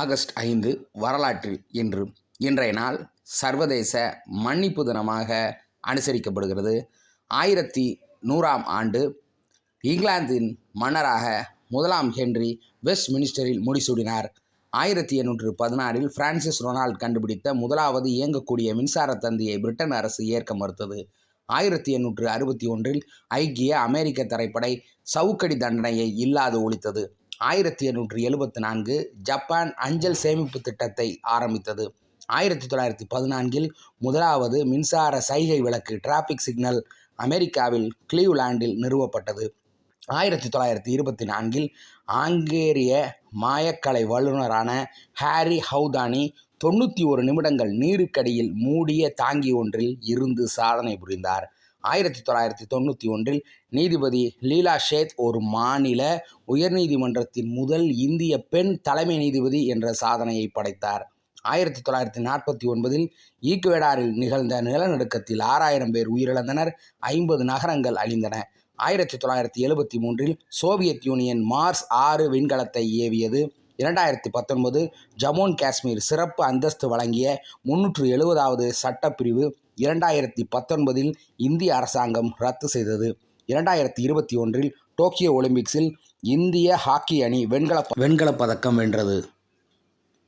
August ஐந்து வரலாற்றில் இன்று இன்றைய நாள் சர்வதேச மன்னிப்பு தினமாக அனுசரிக்கப்படுகிறது. ஆயிரத்தி நூறாம் ஆண்டு இங்கிலாந்தின் மன்னராக முதலாம் ஹென்றி வெஸ்ட் மினிஸ்டரில் முடிசூடினார். ஆயிரத்தி எண்ணூற்று பதினாறில் பிரான்சிஸ் ரொனால்ட் கண்டுபிடித்த முதலாவது இயங்கக்கூடிய மின்சார தந்தியை பிரிட்டன் அரசு ஏற்க மறுத்தது. ஆயிரத்தி எண்ணூற்று அறுபத்தி ஒன்றில் ஐக்கிய அமெரிக்க தரைப்படை சவுக்கடி தண்டனையை இல்லாது ஒழித்தது. ஆயிரத்தி எண்ணூற்றி எழுபத்தி நான்கு ஜப்பான் அஞ்சல் சேமிப்பு திட்டத்தை ஆரம்பித்தது. ஆயிரத்தி தொள்ளாயிரத்தி பதினான்கில் முதலாவது மின்சார சைகை விளக்கு டிராஃபிக் சிக்னல் அமெரிக்காவில் கிளீவ்லாண்டில் நிறுவப்பட்டது. ஆயிரத்தி தொள்ளாயிரத்தி இருபத்தி நான்கில் ஆங்கேரிய மாயக்கலை வல்லுநரான ஹாரி ஹவுதானி தொண்ணூற்றி ஒரு நிமிடங்கள் நீருக்கடியில் மூடிய தாங்கி ஒன்றில் இருந்து சாதனை புரிந்தார். ஆயிரத்தி தொள்ளாயிரத்தி தொண்ணூற்றி ஒன்றில் நீதிபதி லீலா ஷேத் ஒரு மாநில உயர்நீதிமன்றத்தின் முதல் இந்திய பெண் தலைமை நீதிபதி என்ற சாதனையை படைத்தார். ஆயிரத்தி தொள்ளாயிரத்தி நாற்பத்தி ஒன்பதில் ஈக்குவேடாரில் நிகழ்ந்த நிலநடுக்கத்தில் ஆறாயிரம் பேர் உயிரிழந்தனர் ஐம்பது நகரங்கள் அழிந்தன. ஆயிரத்தி தொள்ளாயிரத்தி எழுபத்தி மூன்றில் சோவியத் யூனியன் மார்ஸ் ஆறு விண்கலத்தை ஏவியது. இரண்டாயிரத்தி பத்தொன்பது ஜம்மு காஷ்மீர் சிறப்பு அந்தஸ்து வழங்கிய முன்னூற்று எழுபதாவது சட்டப்பிரிவு இரண்டாயிரத்தி பத்தொன்பதில் இந்திய அரசாங்கம் ரத்து செய்தது. இரண்டாயிரத்தி இருபத்தி ஒன்றில் டோக்கியோ ஒலிம்பிக்ஸில் இந்திய ஹாக்கி அணி வெண்கல வெண்கலப் பதக்கம் வென்றது.